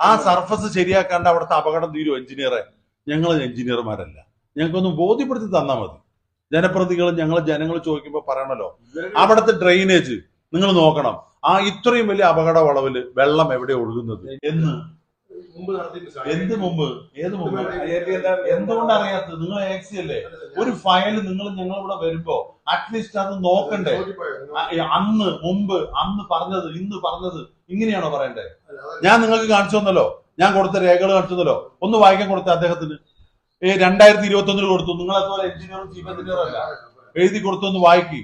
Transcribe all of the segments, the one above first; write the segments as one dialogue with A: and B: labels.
A: ആ സർഫസ് ശരിയാക്കാണ്ട് അവിടുത്തെ അപകടം തീരും എഞ്ചിനീയറെ. ഞങ്ങൾ എഞ്ചിനീയർമാരല്ല. ഞങ്ങൾക്കൊന്ന് ബോധ്യപ്പെടുത്തി തന്നാൽ മതി. ജനപ്രതികൾ ഞങ്ങൾ ജനങ്ങൾ ചോദിക്കുമ്പോൾ പറയണല്ലോ. അവിടുത്തെ ഡ്രെയിനേജ് നിങ്ങൾ നോക്കണം. ആ ഇത്രയും വലിയ അപകട വളവിൽ വെള്ളം എവിടെ ഒഴുകുന്നത് എന്ന് എന്ത് മുമ്പ്? ഏത് മുമ്പ്? എന്തുകൊണ്ട് അറിയാത്തത്? നിങ്ങൾ ആക്സി അല്ലേ? ഒരു ഫയൽ നിങ്ങൾ ഞങ്ങൾ ഇവിടെ വരുമ്പോ അറ്റ്ലീസ്റ്റ് അത് നോക്കണ്ടേ? അന്ന് മുമ്പ് അന്ന് പറഞ്ഞത് ഇന്ന് പറഞ്ഞത് ഇങ്ങനെയാണോ പറയണ്ടേ? ഞാൻ നിങ്ങൾക്ക് കാണിച്ചു തന്നല്ലോ. ഞാൻ കൊടുത്ത രേഖകൾ കാണിച്ചു തന്നല്ലോ. ഒന്ന് വായിക്കാൻ കൊടുത്ത അദ്ദേഹത്തിന്. ഏ രണ്ടായിരത്തി ഇരുപത്തി ഒന്നിൽ കൊടുത്തു. നിങ്ങൾ അതുപോലെ എഞ്ചിനീയറും ചീഫ് എഞ്ചിനീയറും അല്ല. എഴുതി കൊടുത്തു ഒന്ന് വായിക്കി.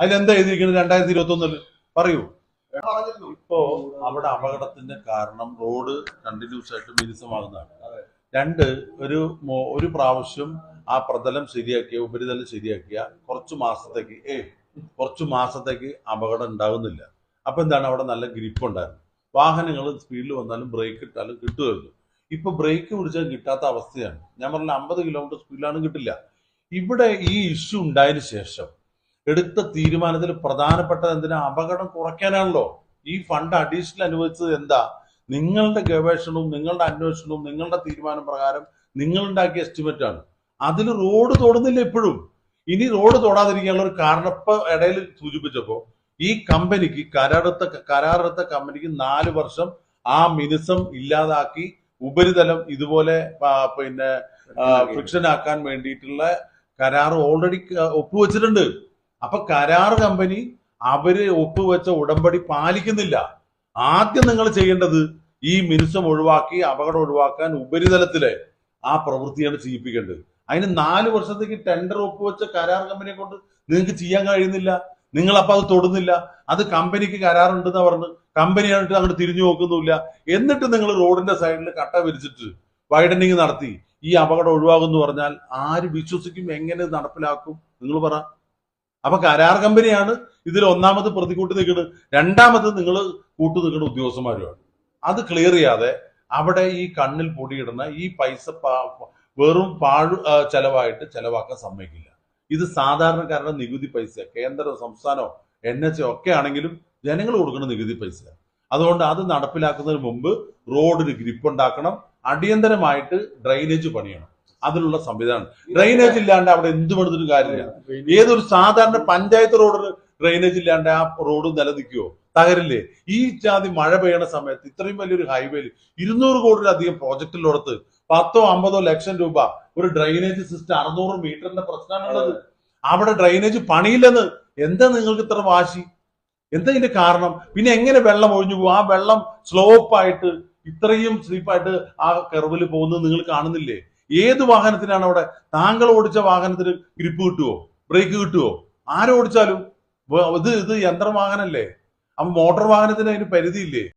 A: അതിലെന്താ എഴുതിയിരിക്കുന്നത് രണ്ടായിരത്തി ഇരുപത്തി ഒന്നിൽ പറയൂ. ഇപ്പോ അവിടെ അപകടത്തിന്റെ കാരണം റോഡ് കണ്ടിന്യൂസ് ആയിട്ട് മിനുസമാകുന്നതാണ് രണ്ട് ഒരു ഒരു പ്രാവശ്യം ആ പ്രതലം ശരിയാക്കിയ ഉപരിതലം ശരിയാക്കിയ കുറച്ചു മാസത്തേക്ക് ഏ കുറച്ചു മാസത്തേക്ക് അപകടം ഉണ്ടാകുന്നില്ല അപ്പൊ എന്താണ് അവിടെ നല്ല ഗ്രിപ്പ് ഉണ്ടായിരുന്നു. വാഹനങ്ങൾ സ്പീഡിൽ വന്നാലും ബ്രേക്ക് ഇട്ടാലും കിട്ടുമായിരുന്നു. ഇപ്പൊ ബ്രേക്ക് പിടിച്ചാൽ കിട്ടാത്ത അവസ്ഥയാണ്. ഞാൻ പറഞ്ഞ അമ്പത് കിലോമീറ്റർ സ്പീഡിലാണ് കിട്ടില്ല. ഇവിടെ ഈ ഇഷ്യൂ ഉണ്ടായതിനു ശേഷം എടുത്ത തീരുമാനത്തിൽ പ്രധാനപ്പെട്ടത് എന്തിനാ? അപകടം കുറയ്ക്കാനാണല്ലോ. ഈ ഫണ്ട് അഡീഷണൽ അനുവദിച്ചത് എന്താ? നിങ്ങളുടെ ഗവേഷണവും നിങ്ങളുടെ അന്വേഷണവും നിങ്ങളുടെ തീരുമാനം പ്രകാരം നിങ്ങളുണ്ടാക്കിയ എസ്റ്റിമേറ്റ് ആണ്. അതിൽ റോഡ് തൊടുന്നില്ല എപ്പോഴും ഇനി റോഡ് തൊടാതിരിക്കാനുള്ള ഒരു കാരണം ഇപ്പൊ ഇടയിൽ സൂചിപ്പിച്ചപ്പോ ഈ കമ്പനിക്ക് കരാറെടുത്ത കരാറെടുത്ത കമ്പനിക്ക് നാല് വർഷം ആ മിനിസം ഇല്ലാതാക്കി ഉപരിതലം ഇതുപോലെ പിന്നെ ഫ്രിക്ഷൻ ആക്കാൻ വേണ്ടിയിട്ടുള്ള കരാർ ഓൾറെഡി ഒപ്പുവെച്ചിട്ടുണ്ട്. അപ്പൊ കരാർ കമ്പനി അവർ ഒപ്പുവെച്ച ഉടമ്പടി പാലിക്കുന്നില്ല. ആദ്യം നിങ്ങൾ ചെയ്യേണ്ടത് ഈ മിനുസം ഒഴിവാക്കി അപകടം ഒഴിവാക്കാൻ ഉപരിതലത്തിലെ ആ പ്രവൃത്തിയാണ് ചെയ്യിപ്പിക്കേണ്ടത്. അതിന് നാല് വർഷത്തേക്ക് ടെൻഡർ ഒപ്പുവെച്ച കരാർ കമ്പനിയെ കൊണ്ട് നിങ്ങൾക്ക് ചെയ്യാൻ കഴിയുന്നില്ല. നിങ്ങൾ അപ്പൊ അത് തൊടുന്നില്ല. അത് കമ്പനിക്ക് കരാറുണ്ടെന്ന് പറഞ്ഞ് കമ്പനി ആയിട്ട് അങ്ങോട്ട് തിരിഞ്ഞു നോക്കുന്നില്ല എന്നിട്ട് നിങ്ങൾ റോഡിന്റെ സൈഡിൽ കട്ട വിരിച്ചിട്ട് വൈഡനിങ് നടത്തി. ഈ അപകടം ഒഴിവാകുമെന്ന് പറഞ്ഞാൽ ആര് വിശ്വസിക്കും എങ്ങനെ നടപ്പിലാക്കും? നിങ്ങൾ പറ. അപ്പൊ കരാർ കമ്പനിയാണ് ഇതിൽ ഒന്നാമത് പ്രതികൂട്ടി നിൽക്കുന്നത്. രണ്ടാമത് നിങ്ങൾ കൂട്ടു നിൽക്കുന്ന ഉദ്യോഗസ്ഥന്മാരുമാണ്. അത് ക്ലിയർ ചെയ്യാതെ അവിടെ ഈ കണ്ണിൽ പൊടിയിടുന്ന ഈ പൈസ വെറും പാഴ് ചെലവായിട്ട് ചെലവാക്കാൻ സമ്മതിക്കില്ല. ഇത് സാധാരണക്കാരുടെ നികുതി പൈസ കേന്ദ്ര സംസ്ഥാനമോ എൻ എച്ച് ഒക്കെ ആണെങ്കിലും ജനങ്ങൾ കൊടുക്കുന്ന നികുതി പൈസ അതുകൊണ്ട് അത് നടപ്പിലാക്കുന്നതിന് മുമ്പ് റോഡിന് ഗ്രിപ്പ് ഉണ്ടാക്കണം. അടിയന്തരമായിട്ട് ഡ്രൈനേജ് പണിയണം. അതിനുള്ള സംവിധാനം. ഡ്രൈനേജ് ഇല്ലാണ്ട് അവിടെ എന്ത് പണിതിട്ട് കാര്യമില്ല. ഏതൊരു സാധാരണ പഞ്ചായത്ത് റോഡ് ഡ്രൈനേജ് ഇല്ലാണ്ട് ആ റോഡ് നിലനിൽക്കുവോ? തകരില്ലേ? ഈ ജാതി മഴ പെയ്യണ സമയത്ത് ഇത്രയും വലിയൊരു ഹൈവേയിൽ ഇരുന്നൂറ് കോടിയിലധികം പ്രോജക്റ്റിലോടത്ത് പത്തോ അമ്പതോ ലക്ഷം രൂപ ഒരു ഡ്രെയിനേജ് സിസ്റ്റം അറുന്നൂറ് മീറ്ററിന്റെ പ്രശ്നമാണുള്ളത്. അവിടെ ഡ്രെയിനേജ് പണിയില്ലെന്ന് എന്താ നിങ്ങൾക്ക് ഇത്ര വാശി? എന്താ ഇതിന്റെ കാരണം? പിന്നെ എങ്ങനെ വെള്ളം ഒഴിഞ്ഞു പോകും? ആ വെള്ളം സ്ലോപ്പായിട്ട് ഇത്രയും സ്ലീപ്പായിട്ട് ആ കെർവിൽ പോകുന്നത് നിങ്ങൾ കാണുന്നില്ലേ? ഏത് വാഹനത്തിനാണ് അവിടെ? താങ്കൾ ഓടിച്ച വാഹനത്തിന് ഗ്രിപ്പ് കിട്ടുവോ? ബ്രേക്ക് കിട്ടുവോ? ആരോടിച്ചാലും? ഇത് ഇത് യന്ത്രവാഹനല്ലേ? അപ്പൊ മോട്ടോർ വാഹനത്തിന് അതിന് പരിധിയില്ലേ?